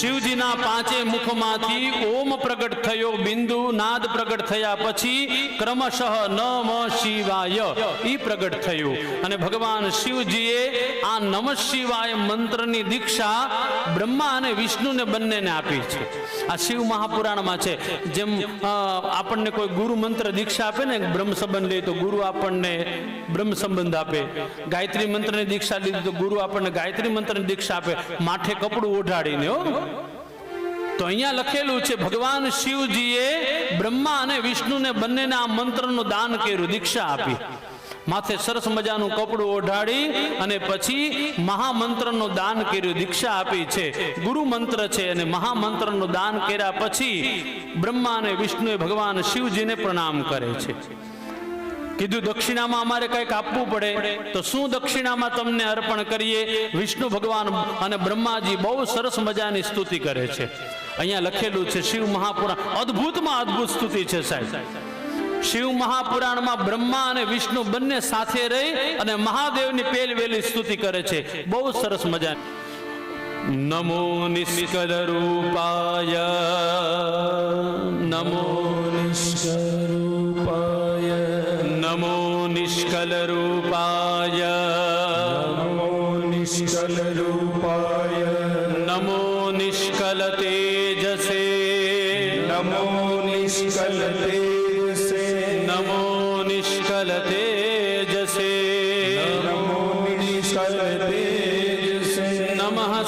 શિવજીના પાંચે મુખમાંથી ઓમ પ્રગટ થયો બિંદુ, નાદ પ્રગટ થયા પછી ક્રમશઃ નમ શિવાય ઈ પ્રગટ થયું. અને ભગવાન શિવજીએ આ નમ શિવાય મંત્રની દીક્ષા બ્રહ્મા અને વિષ્ણુને બંનેને આપી છે. આ શિવ મહાપુરાણમાં છે. જેમ આપણને કોઈ ગુરુ મંત્ર દીક્ષા આપે ને, બ્રહ્મ સંબંધ લઈએ તો ગુરુ આપણને બ્રહ્મ સંબંધ આપે. ગાયત્રી મંત્રની દીક્ષા લીધી તો ગુરુ આપણને ગાયત્રી મંત્રની દીક્ષા આપે. માથે કપડું ઓઢાડીને, હો. તો અહીંયા લખેલું છે, ભગવાન શિવજીએ બ્રહ્મા અને વિષ્ણુને બંનેને આ મંત્રનું દાન કર્યું, દીક્ષા આપી. માથે સરસ મજાનું કપડું ઓઢાડી અને પછી મહામંત્રનું દાન કર્યું, દીક્ષા આપી છે. ગુરુ મંત્ર છે અને મહામંત્રનું દાન કર્યા પછી બ્રહ્મા અને વિષ્ણુએ ભગવાન શિવજીને પ્રણામ કરે છે. કીધું, દક્ષિણામાં અમારે કંઈક આપવું પડે. તો શું દક્ષિણામાં તમને અર્પણ કરીએ? વિષ્ણુ ભગવાન અને બ્રહ્માજી બહુ સરસ મજાની સ્તુતિ કરે છે. અહીંયા લખેલું છે, શિવ મહાપુરાણ. અદ્ભુતમાં અદ્ભુત સ્તુતિ છે સાહેબ. શિવ મહાપુરાણમાં બ્રહ્મા અને વિષ્ણુ બંને સાથે રહી અને મહાદેવની પેલ વેલી સ્તુતિ કરે છે. બહુ સરસ મજા. નમો નિષ્કલ રૂપાય નમો નમો નિષ્કલ રૂપાય નમો નિષ્કલરૂપાય નમો નિષ્કલ તેજસે નમો નિષ્કલ તેજસે નમો નિષ્કલ તેજસે નમો નિષ્કલ તેજસે નમઃ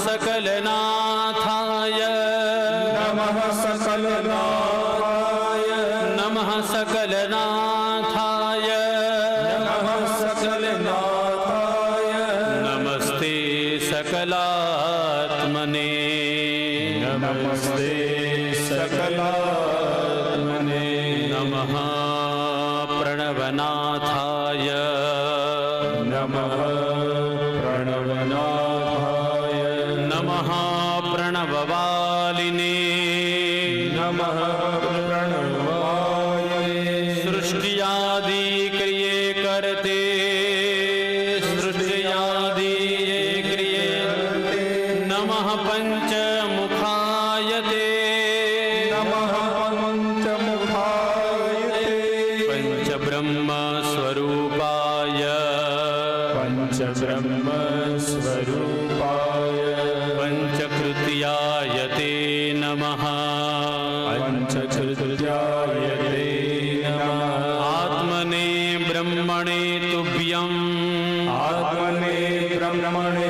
સકલાત્મને નમસ્તે સકલાત્મને નમઃ પ્રણવનાથાય નમઃ પ્રણવનાથાય નમઃ પ્રણવવાલિને નમઃ પ્રણવાય પંચબ્રહ્મ સ્વરૂપાય પંચકૃત્યાય તે નમઃ પંચકૃત્યાય તે નમઃ આત્મને બ્રહ્મણે તુભ્યમ આત્મને બ્રહ્મણે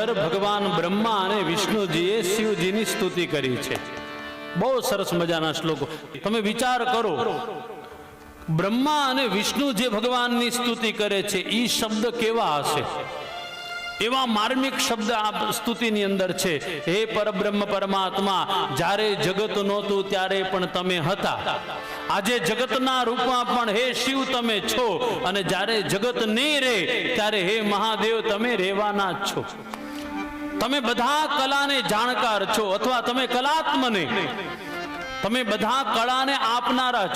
અંદર ભગવાન બ્રહ્મા અને વિષ્ણુજીએ શિવજીની સ્તુતિ કરી છે. બહુ સરસ મજાના શ્લોકો. તમે વિચાર કરો. બ્રહ્મા અને વિષ્ણુ જે ભગવાનની સ્તુતિ કરે છે એ શબ્દ કેવા હશે? એવા માર્મિક શબ્દ આ સ્તુતિની અંદર છે. હે પરબ્રહ્મ પરમાત્મા, જ્યારે જગત નહોતું ત્યારે પણ તમે હતા. આજે જગતના રૂપમાં પણ હે શિવ તમે છો અને જ્યારે જગત નહીં રહે ત્યારે હે મહાદેવ તમે રહેવાના જ છો. તમે બધા કલાને જાણકાર છો અથવા તમે કલાત્મને. તમે બધા કળાને આપનારા